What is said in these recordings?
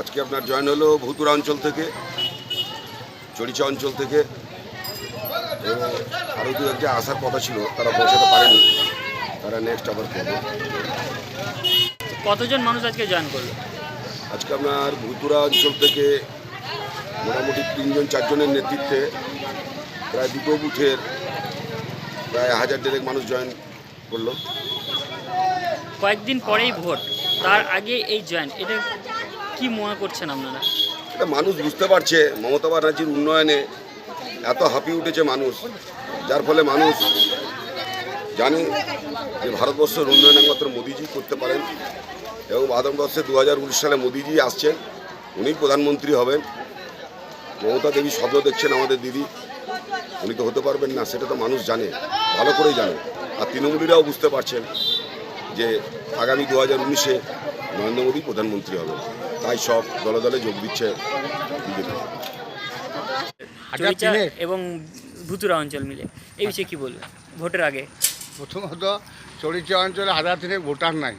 আজকে আপনার জয়েন হলো ভুতুরা অঞ্চল থেকে চরিচা অঞ্চল থেকে। আরও দু একটা আসার কথা ছিল তারা পৌঁছাতে পারেনি। তারা নেক্সট আবার করবে। কতজন মানুষ আজকে জয়েন করল? আজকে আপনার ভুতুরা অঞ্চল থেকে মোটামুটি তিনজন চারজনের নেতৃত্বে প্রায় দুটো বুথের প্রায় হাজার দেড়েক মানুষ জয়েন করল। কয়েকদিন পরেই ভোট তার আগে এই জয়েন এটা কি মনে করছেন আপনারা? এটা মানুষ বুঝতে পারছে মমতা ব্যানার্জির উন্নয়নে এত হাঁপিয়ে উঠেছে মানুষ। যার ফলে মানুষ জানে যে ভারতবর্ষের উন্নয়ন একমাত্র মোদিজি করতে পারেন। এবং ভারতবর্ষে দু হাজার উনিশ সালে মোদিজি আসছেন উনি প্রধানমন্ত্রী হবেন। মমতা দেবী স্বপ্ন দেখছেন আমাদের দিদি। উনি তো হতে পারবেন না, সেটা তো মানুষ জানে, ভালো করেই জানে। আর তৃণমূলীরাও বুঝতে পারছেন। যে আগামী দু হাজার উনিশে নরেন্দ্র মোদী প্রধানমন্ত্রী হবেন। তাই সব দলে দলে যোগ দিচ্ছে বিজেপি। এবং ভুতুরা অঞ্চল মিলে। এই বিষয়ে কি বলবেন ভোটের আগে। প্রথমত চরিচা অঞ্চলে হাজার তিনেক ভোটার নাই।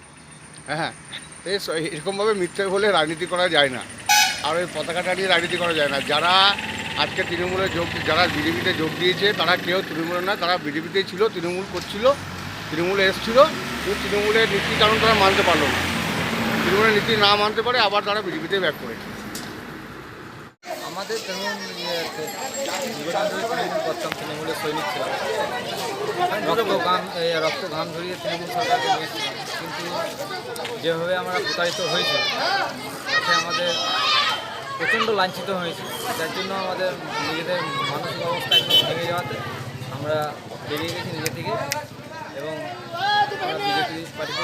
হ্যাঁ এই এরকমভাবে মিথ্যে বলে রাজনীতি করা যায় না। আর ওই পতাকাটা নিয়ে রাজনীতি করা যায় না। যারা আজকে তৃণমূলে যোগ যারা বিজেপিতে যোগ দিয়েছে তারা কেউ তৃণমূলে না তারা বিজেপিতেই ছিল তৃণমূল করছিল তৃণমূলে এসেছিল। তৃণমূলের নীতি কারণ তারা মানতে পারল না। তৃণমূলের নীতি না মানতে পারে, আবার তারা বিজেপিতে ব্যাক করে। আমাদের তেমন ইয়ে আছে তৃণমূল করতাম তৃণমূলের সৈনিক ছিলাম রক্ত এই রক্ত ঘাম ঝরিয়ে তৃণমূল সরকারকে নিয়েছিলাম। কিন্তু যেভাবে আমরা প্রতারিত হয়েছি, তাতে আমাদের প্রচণ্ড লাঞ্ছিত হয়েছে। যার জন্য আমাদের নিজেদের মানসিক অবস্থা একদম ভেঙে যাওয়াতে আমরা বেরিয়ে গেছি নিজে থেকে।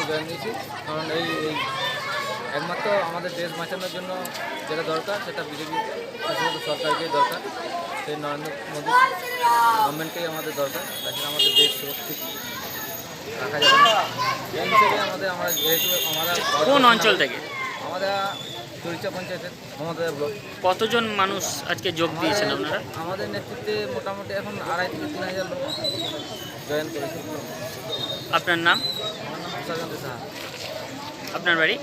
দিয়েছি কারণ এই এই একমাত্র আমাদের দেশ বাঁচানোর জন্য যেটা দরকার সেটা বিজেপি সরকারকেই দরকার। সেই নরেন্দ্র মোদী গভর্নমেন্টকেই আমাদের দরকার তাছাড়া আমাদের দেশ সুরক্ষিত রাখা যাবে না। এই হিসেবে আমাদের আমরা যেহেতু আমরা কোন অঞ্চল থেকে? আমাদের চরিচা পঞ্চায়েতের মমতা ব্লক। কতজন মানুষ আজকে যোগ দিয়েছেন আপনারা? আমাদের নেতৃত্বে মোটামুটি এখন আড়াই থেকে তিন হাজার লোক জয়েন করেছে। আপনার নাম? আপনার বাড়ি?